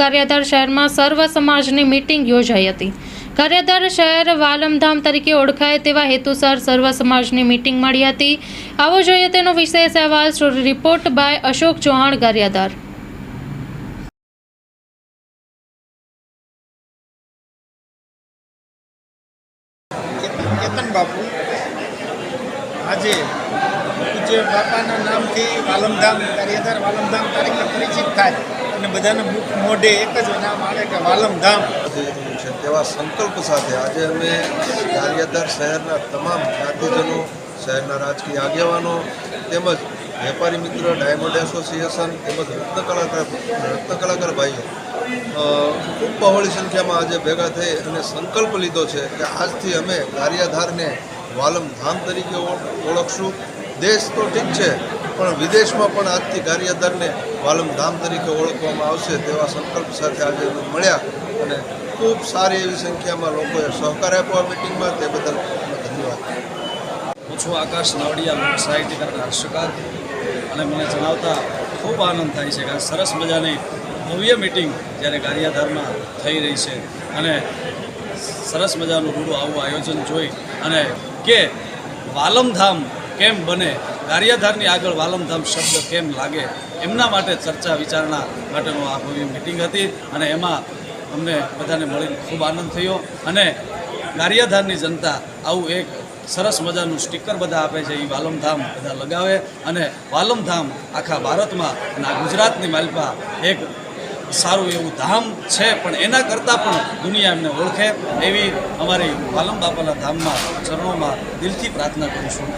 ગારિયાધાર શહેરમાં સર્વ સમાજની મિટિંગ યોજાઈ હતી. ગારિયાધાર શહેર વાલમધામ તરીકે ઓળખાય તેવા હેતુસર સર્વ સમાજની મિટિંગ મળી હતી. આવો જોઈએ તેનો વિશેષ અહેવાલ રિપોર્ટ બાય અશોક ચૌહાણ ગારિયાધાર બાપાના નામથી વાલમધામ કાર્યધાર વાલમધામ તરીકે પરિચિત થાય. અને બધાના મુખ મોઢે એક જ નામ આવે કે વાલમધામ ધામ. છે તેવા સંકલ્પ સાથે આજે અમે ગારિયાધાર શહેરના તમામ જ્ઞાતિજનો શહેરના રાજકીય આગેવાનો તેમજ વેપારી મિત્ર, ડાયમંડ એસોસિએશન તેમજ રત્નકલાકાર કલાકાર રત્ન કલાકાર ભાઈઓ ખૂબ બહોળી સંખ્યામાં આજે ભેગા થઈ અને સંકલ્પ લીધો છે કે આજથી અમે ગારિયાધારને વાલમ ધામ તરીકે ઓળ- ઓળખશું. દેશ તો ઠીક છે પણ વિદેશમાં પણ આજથી કાર્યદળને વાલમ ધામ તરીકે ઓળખવામાં આવશે તેવા સંકલ્પ સાથે આજે મળ્યા અને ખૂબ સારી એવી સંખ્યામાં લોકોએ સહકાર આપ્યો આ મિટિંગમાં તે બદલ ધન્યવાદ. હું છું આકાશ નાવડિયા લોક સાહિત્યકાર હર્ષકાર અને મને જણાવતા ખૂબ આનંદ થાય છે કે આ સરસ મજાની ભવ્ય મિટિંગ જ્યારે ગારિયાધારમાં થઈ રહી છે અને સરસ મજાનું રૂડું આવું આયોજન જોઈ અને કે વાલમધામ કેમ બને ગારિયાધારની આગળ વાલમધામ શબ્દ કેમ લાગે? એમના માટે ચર્ચા વિચારણા માટેનો આ ભવ્ય મિટિંગ હતી અને એમાં અમને બધાને મળીને ખૂબ આનંદ થયો. અને ગારિયાધારની જનતા આવું એક સરસ મજાનું સ્ટીકર બધા આપે છે એ વાલમધામ બધા લગાવે. અને વાલમધામ આખા ભારતમાં અને ગુજરાતની માલપા એક સારું એવું ધામ છે, પણ એના કરતાં પણ દુનિયા એમને ઓળખે. એવી અમારી વાલમ બાપાના ધામમાં, ચરણોમાં દિલથી પ્રાર્થના કરું છું.